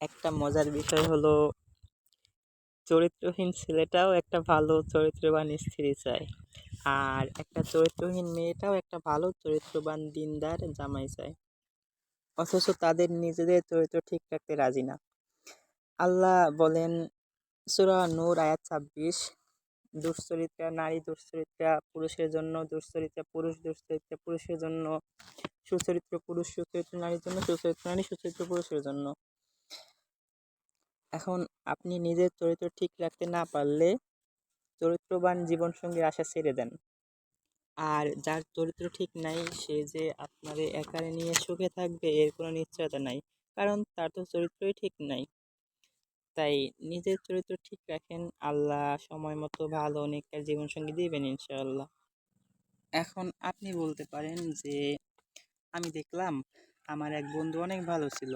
একটা মজার বিষয় হলো, চরিত্রহীন ছেলেটাও একটা ভালো চরিত্রবান স্ত্রী চায়। আর একটা চরিত্রহীন মেয়েটাও একটা ভালো চরিত্রবান দিনদার জামাই চায়। অথচ তাদের নিজেদের চরিত্র ঠিক রাখতে রাজি না। আল্লাহ বলেন, সুরা নূর আয়াত ছাব্বিশ, দুশ্চরিত্রা নারী, দুশ্চরিত্রা পুরুষের জন্য দুশ্চরিত্রা পুরুষ, দুশ্চরিত্রা পুরুষের জন্য সুচরিত্র পুরুষ, সুচরিত্র নারীর জন্য সুচরিত্র নারী, সুচরিত্র পুরুষের জন্য। এখন আপনি নিজের চরিত্র ঠিক রাখতে না পারলে চরিত্রবান জীবনসঙ্গীর আশা ছেড়ে দেন। আর যার চরিত্র ঠিক নাই, সে যে আপনারে একারে নিয়ে সুখে থাকবে, এর কোনো নিশ্চয়তা নাই। কারণ তার তো চরিত্রই ঠিক নাই। তাই নিজের চরিত্র ঠিক রাখেন, আল্লাহ সময় মতো ভালো অনেকের জীবনসঙ্গী দিবেন ইনশাআল্লাহ। এখন আপনি বলতে পারেন যে, আমি দেখলাম আমার এক বন্ধু অনেক ভালো ছিল।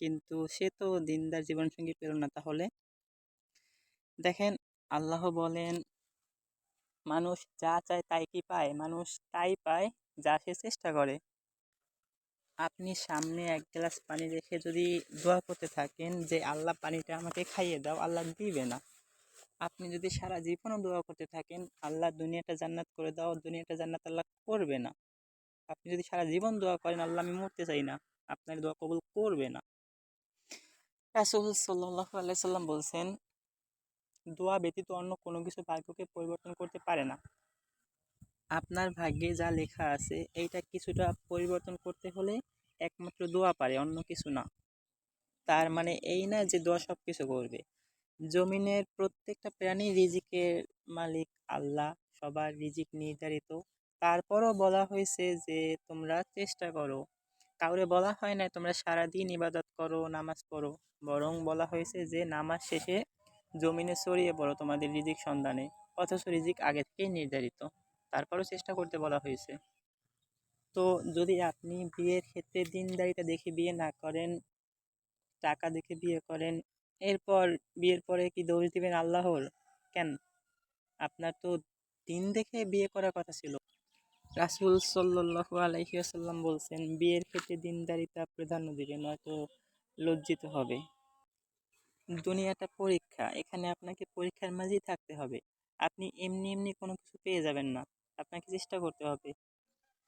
কিন্তু সে তো দিনদার জীবনসঙ্গী পেল না তাহলে? দেখেন, আল্লাহ বলেন, মানুষ যা চায় তাই কি পায়? মানুষ তাই পায় যা সে চেষ্টা করে। আপনি সামনে এক গ্লাস পানি রেখে যদি দোয়া করতে থাকেন যে, আল্লাহ পানিটা আমাকে খাইয়ে দাও, আল্লাহ দিবে না। আপনি যদি সারা জীবনও দোয়া করতে থাকেন, আল্লাহ দুনিয়াটা জান্নাত করে দাও, দুনিয়াটা জান্নাত আল্লাহ করবে না। আপনি যদি সারা জীবন দোয়া করেন, আল্লাহ আমি মরতে চাই না। আপনার দোয়া কবুল করবে না। রাসুল সাল্লাহ আলাইসাল্লাম বলছেন, দোয়া ব্যতীত অন্য কোনো কিছু ভাগ্যকে পরিবর্তন করতে পারে না। আপনার ভাগ্যে যা লেখা আছে, এইটা কিছুটা পরিবর্তন করতে হলে একমাত্র দোয়া পারে, অন্য কিছু না। তার মানে এই না যে দোয়া সব কিছু করবে। জমিনের প্রত্যেকটা প্রাণী রিজিকের মালিক আল্লাহ, সবার রিজিক নির্ধারিত। তারপরও বলা হয়েছে যে, তোমরা চেষ্টা করো। কাউরে বলা হয় না, তোমরা সারাদিন ইবাদত করো, নামাজ পড়ো। বরং বলা হয়েছে যে, নামাজ শেষে জমিনে ছড়িয়ে পড়ো তোমাদের রিজিক সন্ধানে, অথচ রিজিক আগে থেকেই নির্ধারিত। তারপরও চেষ্টা করতে বলা হয়েছে। তো যদি আপনি বিয়ের ক্ষেত্রে দিনদারিটা দেখে বিয়ে না করেন, টাকা দেখে বিয়ে করেন, এরপর বিয়ের পরে কি দোষ দিবেন আল্লাহর? কেন? আপনার তো দিন দেখে বিয়ে করার কথা ছিল। রাসুল সাল্লাহ আলহিয়াসাল্লাম বলছেন, বিয়ের ক্ষেত্রে দিনদারিতা প্রাধান্য দিবে নয়তো লজ্জিত হবে। দুনিয়াটা পরীক্ষা, এখানে আপনাকে পরীক্ষার মাঝেই থাকতে হবে। আপনি এমনি এমনি কোনো কিছু পেয়ে যাবেন না। আপনাকে চেষ্টা করতে হবে।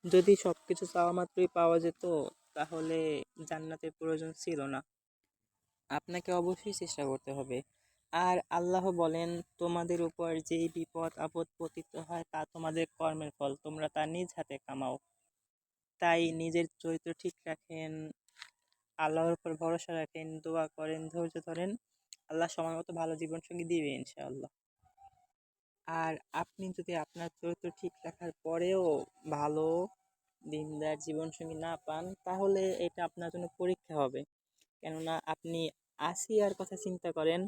যদি সব কিছু চাওয়া মাত্রই পাওয়া যেত, তাহলে জান্নাতের প্রয়োজন ছিল না। আপনাকে অবশ্যই চেষ্টা করতে হবে। আর আল্লাহ বলেন, তোমাদের উপর যেই বিপদ আপদ পতিত হয়, তা তোমাদের কর্মের ফল। তোমরা তা নিজ হাতে কামাও। তাই নিজের চরিত্র ঠিক রাখেন, আল্লাহর উপর ভরসা রাখেন, দোয়া করেন, ধৈর্য ধরেন। আল্লাহ সময় মতো ভালো জীবনসঙ্গী দিবে ইনশাআল্লাহ। আর আপনি যদি আপনার চরিত্র ঠিক রাখার পরেও ভালো, দিনদার জীবনসঙ্গী না পান, তাহলে এটা আপনার জন্য পরীক্ষা হবে। কেননা আপনি আসিয়ার কথা চিন্তা করেন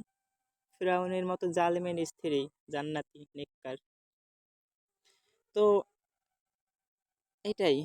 ফিরাউনের মতো জালেমের স্ত্রী জান্নাতি নেককার। তো এটাই।